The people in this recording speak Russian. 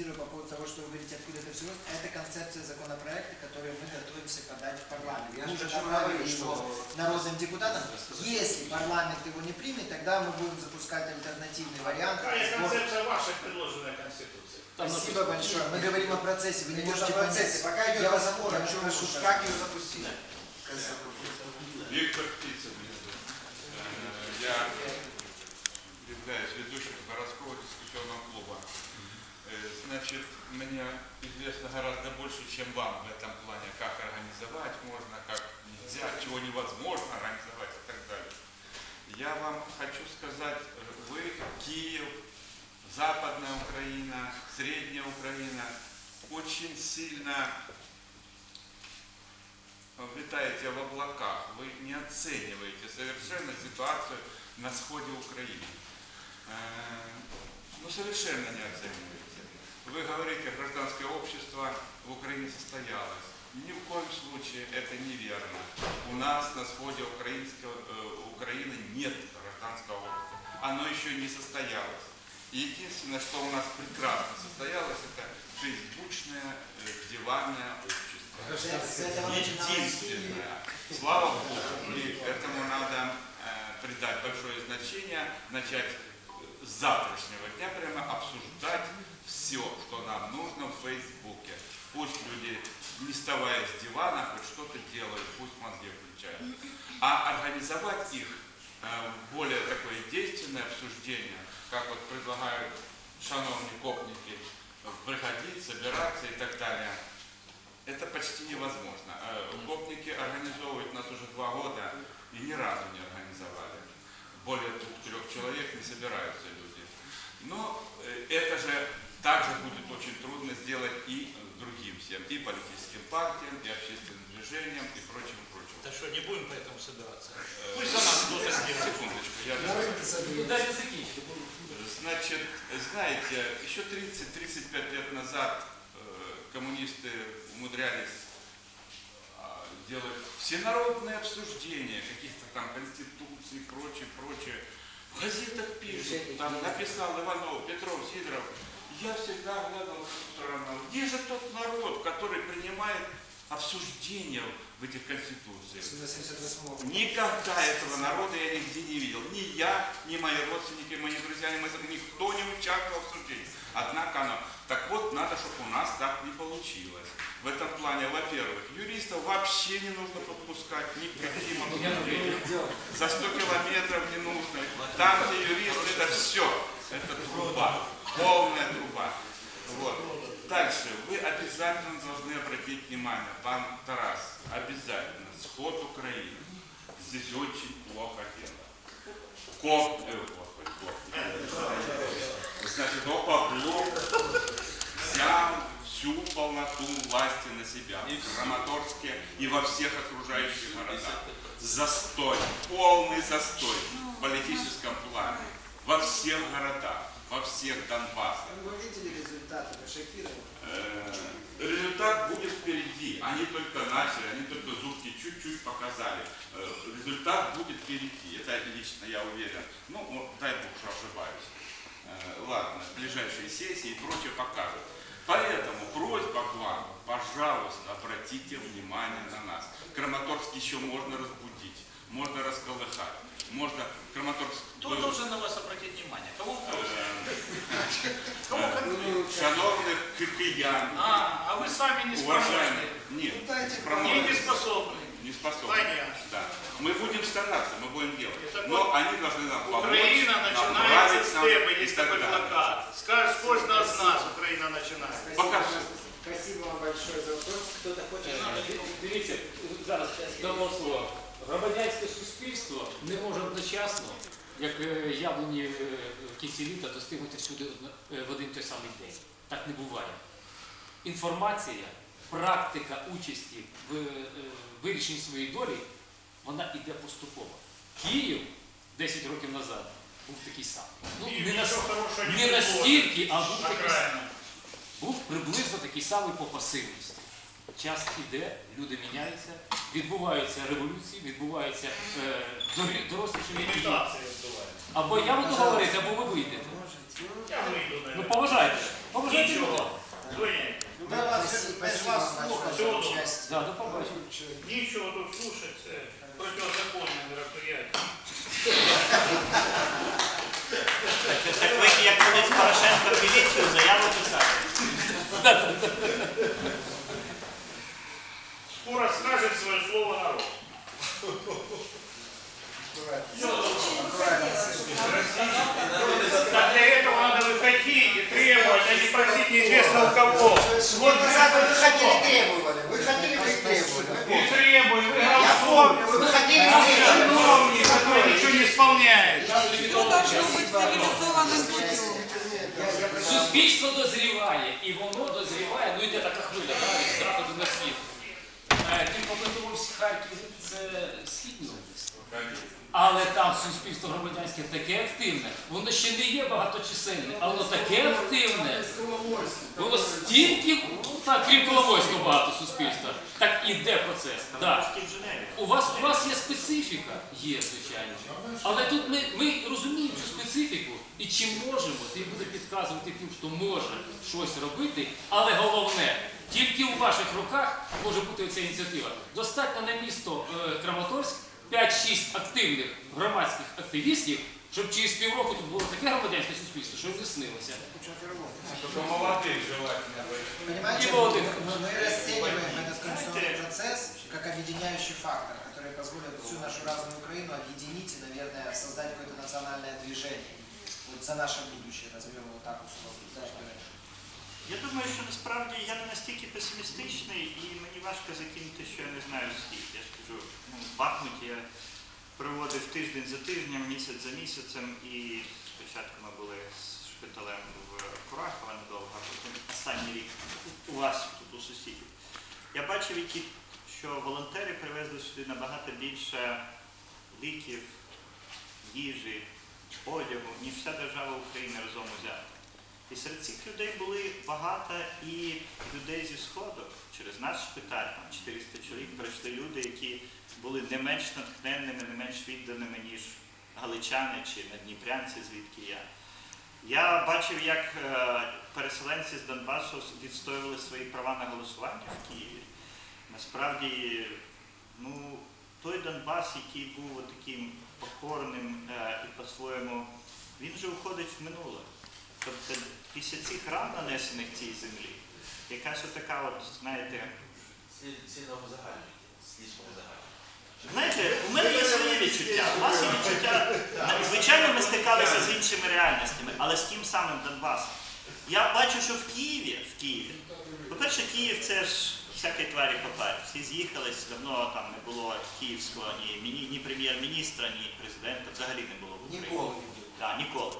прокомментирую по поводу того, что вы говорите, откуда это все. Это концепция законопроекта, который мы готовимся подать в парламент. Я Мы же уже хочу направили его что народным депутатам. Если парламент его не примет, тогда мы будем запускать альтернативный вариант. Какая концепция вашей предложенной Конституции? Спасибо большое. Мы говорим о процессе, вы не идет можете о процессе. Пока идет Я разговор, я чем прошу, как ее запустить. Виктор Птицын. Э, Я являюсь ведущим городского дискуссионного клуба. Э, Значит, мне известно гораздо больше, чем вам в этом плане, как организовать можно, как нельзя, чего невозможно организовать и так далее. Я вам хочу сказать, вы, Киев, Западная Украина, Средняя Украина очень сильно витаете в облаках, вы не оцениваете совершенно ситуацию на сходе Украины. Э, Ну, совершенно не оцениваете. Вы говорите, гражданское общество в Украине состоялось. Ни в коем случае это неверно. У нас на сходе украинского, э, Украины нет гражданского общества. Оно еще не состоялось. И единственное, что у нас прекрасно состоялось, это фейсбучное э, диванное общество. Единственное. Слава Богу, и этому надо э, придать большое значение, начать завтрашнего дня прямо обсуждать все, что нам нужно в Фейсбуке. Пусть люди, не вставая с дивана, хоть что-то делают, пусть мозги включают. А организовать их э, более такое действенное обсуждение, как вот предлагают шановные копники, приходить, собираться и так далее, это почти невозможно. Э, Гопники организовывают нас уже два года и ни разу не. Более двух-трех человек не собираются люди. Но э, это же также будет очень трудно сделать и другим всем, и политическим партиям, и общественным движениям, и прочим, прочим. Да что, не будем поэтому собираться? Э, Пусть за нас кто-то сделает. Секундочку, я даже- Дайте закінчити. Значит, знаете, еще 30-35 лет назад э, коммунисты умудрялись делать всенародные обсуждения каких-то там конституций и прочее, прочее. В газетах пишут, там написал Иванов, Петров, Сидоров. Я всегда глядел в сторону. Где же тот народ, который принимает обсуждения в этих конституциях? С 88 года. Никогда этого народа я нигде не видел. Ни я, ни мои родственники, мои друзья, ни мои никто не участвовал в обсуждении. Однако оно. Так вот, надо, чтобы у нас так не получилось. В этом плане, во-первых, вообще не нужно подпускать ни к каким обсуждениям. За 100 километров не нужно. Там, где юрист, это все. Это труба. Полная труба. Вот. Дальше. Вы обязательно должны обратить внимание, пан Тарас, обязательно, сход Украины. Здесь очень плохо дело. Коп, э, господи, коп. Значит, Опоблок взял всю полноту власти на себя в Краматорске и во всех окружающих городах. Застой, полный застой в политическом плане во всех городах, во всех Донбассах. Вы видели результаты, вы шокированы. Э, Результат будет впереди. Они только начали, они только зубки чуть-чуть показали. Э, Результат будет впереди. Это лично я уверен. Ну, вот, дай бог, что ошибаюсь. Э, Ладно, ближайшие сессии и прочее покажут. Поэтому просьба к вам, пожалуйста, обратите внимание на нас. Краматорск еще можно разбудить, можно расколыхать, можно Краматорск... Кто должен на вас обратить внимание? Кого Э, конкретно? Шановных киян, А, а вы сами не уважаемые, спроможны. нет, Ну, не способны. не способны. Понятно. Да. Мы будем стараться, мы будем делать. Так Но вот, они должны нам помочь, Украина начинается направить с нам тебе, и есть так такой далее. плакат. Скажешь, с кожного з нас Украина начинается. Пока Спасибо, все. спасибо вам большое за вопрос. Кто-то хочет? Дивіться, зараз дамо слово. Громадянське суспільство не може одночасно, як е, яблуні е, в кінці літа, достигнути всюди одно- е, в один той самий день. Так не буває. Інформація, практика участі в е, вирішенні своєї долі, йде поступово. Київ 10 років назад був такий самий. Ну, не, нічого не настільки, а був такий самий був приблизно такий самий по пасивності. Час іде, люди міняються, відбуваються революції, відбуваються е, дорослішання. Імітація відбувається. Або я буду говорити, або ви вийдете. Я вийду, Ну поважайте. Поважайте Нічого. Ми вас, ми ж вас слухали. Да, до Ничего тут слушать, э, це мероприятие. Так ви, як колись Порошенко в міліцію, заяву писали. Скоро скажет свое слово народ. Аккуратно. Аккуратно требовать, а не просить неизвестно у кого. Вот вы завтра выходили требовали, выходили вы и требовали. И требуй, вы Я голосуй. помню, вы выходили А и вы требовали. чиновник, который ничего не исполняет. Все должно быть цивилизованным путем. Суспільство дозріває, і воно дозріває, ну йде така хвиля, правильно, з заходу на схід. Е, Ти попитувався Харків, це східна область. Але там суспільство громадянське таке активне, воно ще не є багаточисельне, але воно таке активне. Воно стільки, крім Коломойського багато суспільства. Так іде процес. У вас, у вас є специфіка, є, звичайно. Але тут ми, ми розуміємо цю специфіку і чи можемо, ти буде підказувати тим, хто може щось робити, але головне, тільки у ваших руках може бути ця ініціатива. Достатньо на місто е, Краматорськ 5-6 активних громадських активістів, щоб через півроку тут було таке громадянське суспільство, що їм не снилося. Только молодых желательно. Понимаете, И молодых. мы мы расцениваем этот конституционный процесс как объединяющий фактор, который позволит всю нашу разную Украину объединить и, наверное, создать какое-то национальное движение. Вот за наше будущее, назовем его так условно. Да, Юрий? Я думаю, що насправді я не настільки песимістичний і мені важко закинути, що я не знаю скільки. Я ж кажу, ну, в Бахмуті я проводив тиждень за тижнем, місяць за місяцем, і спочатку ми були з шпиталем в Курахова недовго, а потім останній рік у вас тут у сусідів. Я бачив, які, що волонтери привезли сюди набагато більше ліків, їжі, одягу, ніж вся держава України разом узята. І серед цих людей були багато і людей зі Сходу. Через наш шпиталь, там 400 чоловік прийшли люди, які були не менш натхненними, не менш відданими, ніж галичани чи надніпрянці, звідки я. Я бачив, як е, переселенці з Донбасу відстоювали свої права на голосування в Києві. Насправді, ну, той Донбас, який був таким покорним е, і по-своєму, він вже уходить в минуле. Тобто після цих ран, нанесених цій землі, якась отака, от, знаєте, Сильно узагальнюєте, слишком узагальнюєте. знаєте, у мене є своє відчуття, у вас є відчуття. Звичайно, ми стикалися з іншими реальностями, але з тим самим Донбасом. Я бачу, що в Києві, в Києві, по-перше, Київ це ж всякої тварі попарі. Всі з'їхались, давно там не було київського ні, ні прем'єр-міністра, ні президента, взагалі не було в Україні. Ніколи. Так, ніколи.